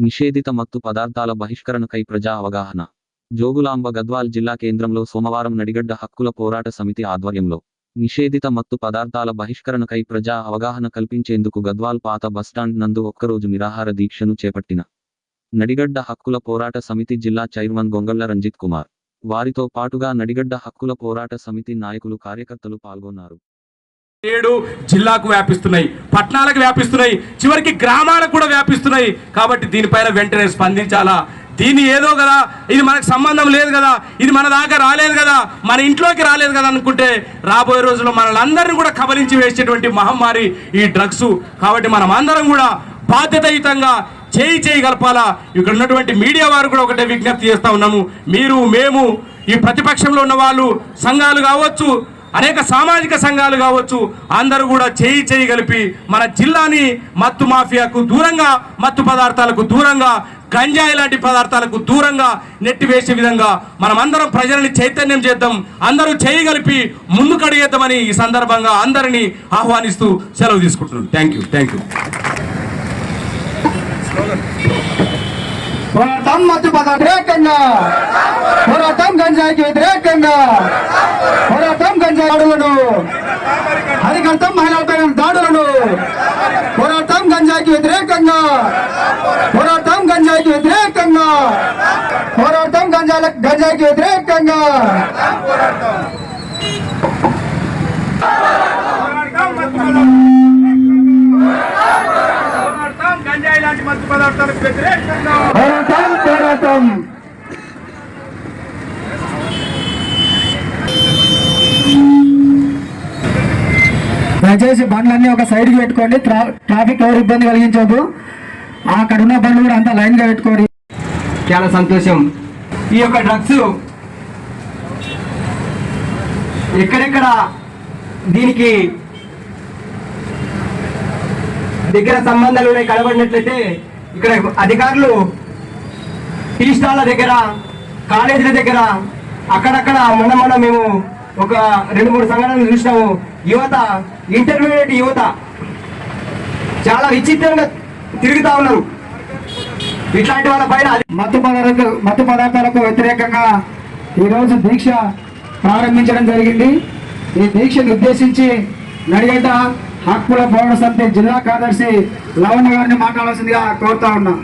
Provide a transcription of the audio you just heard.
నిషేధిత మత్తు పదార్థాల బహిష్కరణకై ప్రజా అవగాహన. జోగులాంబ గద్వాల్ జిల్లా కేంద్రంలో సోమవారం నడిగడ్డ హక్కుల పోరాట సమితి ఆధ్వర్యంలో నిషేధిత మత్తు పదార్థాల బహిష్కరణకై ప్రజా అవగాహన కల్పించేందుకు గద్వాల్ పాత బస్టాండ్ నందు ఒక్కరోజు నిరాహార దీక్షను చేపట్టిన నడిగడ్డ హక్కుల పోరాట సమితి జిల్లా చైర్మన్ గొంగళ్ళ రంజిత్ కుమార్. వారితో పాటుగా నడిగడ్డ హక్కుల పోరాట సమితి నాయకులు కార్యకర్తలు పాల్గొన్నారు. ఏడు జిల్లాకు వ్యాపిస్తున్నాయి పట్టణాలకు వ్యాపిస్తున్నాయి చివరికి గ్రామాలకు కూడా వ్యాపిస్తున్నాయి. కాబట్టి దీనిపైన వెంటనే స్పందించాలా? దీని ఏదో కదా ఇది మనకు సంబంధం లేదు కదా ఇది మన దాకా రాలేదు కదా మన ఇంట్లోకి రాలేదు కదా అనుకుంటే రాబోయే రోజుల్లో మనల్ని కూడా కబలించి వేసేటువంటి మహమ్మారి ఈ డ్రగ్స్. కాబట్టి మనం అందరం కూడా బాధ్యతయుతంగా చేయి చేయి గలపాలా ఇక్కడ ఉన్నటువంటి మీడియా వారు కూడా ఒకటే విజ్ఞప్తి చేస్తూ ఉన్నాము. మీరు మేము ఈ ప్రతిపక్షంలో ఉన్న వాళ్ళు సంఘాలు కావచ్చు అనేక సామాజిక సంఘాలు కావచ్చు అందరూ కూడా చేయి చేయి కలిపి మన జిల్లాని మత్తు మాఫియాకు దూరంగా మత్తు పదార్థాలకు దూరంగా గంజాయి లాంటి పదార్థాలకు దూరంగా నెట్టివేసే విధంగా మనం అందరం ప్రజలని చైతన్యం చేద్దాం అందరూ చేయి కలిపి ముందుకు అడిగేద్దామని ఈ సందర్భంగా అందరినీ ఆహ్వానిస్తూ సెలవు తీసుకుంటున్నాను థ్యాంక్ యూ థ్యాంక్ యూ పోరాటం మత్తు పదార్థ వ్యతిరేకంగా పోరాటం గంజాయికి వ్యతిరేకంగా. పోరాటం గంజాయి దాడులను అరికడతాం మహిళలపై దాడులను పోరాటం గంజాయికి వ్యతిరేకంగా పోరాటం గంజాయికి వ్యతిరేకంగా పోరాటం గంజాల గంజాయికి వ్యతిరేకంగా. గంజాయి లాంటి మత్తు పదార్థాలకు వ్యతిరేకంగా. పోరాటం పోరాటం. దయచేసి బండ్లన్నీ ఒక సైడ్కి పెట్టుకోండి. ట్రాఫిక్ ఎవరు ఇబ్బంది కలిగించవద్దు అక్కడ ఉన్న బండ్లు కూడా అంతా లైన్గా పెట్టుకోండి. చాలా సంతోషం. ఈ యొక్క డ్రగ్స్ ఎక్కడెక్కడ దీనికి దగ్గర సంబంధాలు ఉన్నాయి కనబడినట్లయితే ఇక్కడ అధికారులు టీ స్టాల్ల దగ్గర కాలేజీల దగ్గర అక్కడక్కడ మొన్న మొన్న మేము ఒక రెండు మూడు సంఘటనలు చూసినాము. యువత ఇంటర్మీడియట్ యువత చాలా విచిత్రంగా తిరుగుతా ఉన్నారు. ఇట్లాంటి వాళ్ళ పైన మత్తు పదార్థ మత్తు పదార్థాలకు వ్యతిరేకంగా ఈరోజు దీక్ష ప్రారంభించడం జరిగింది. ఈ దీక్షను ఉద్దేశించి నడిగడ్డ హక్కుల పౌర సమితి జిల్లా కార్యదర్శి లవణ గారిని మాట్లాడాల్సిందిగా కోరుతా ఉన్నా.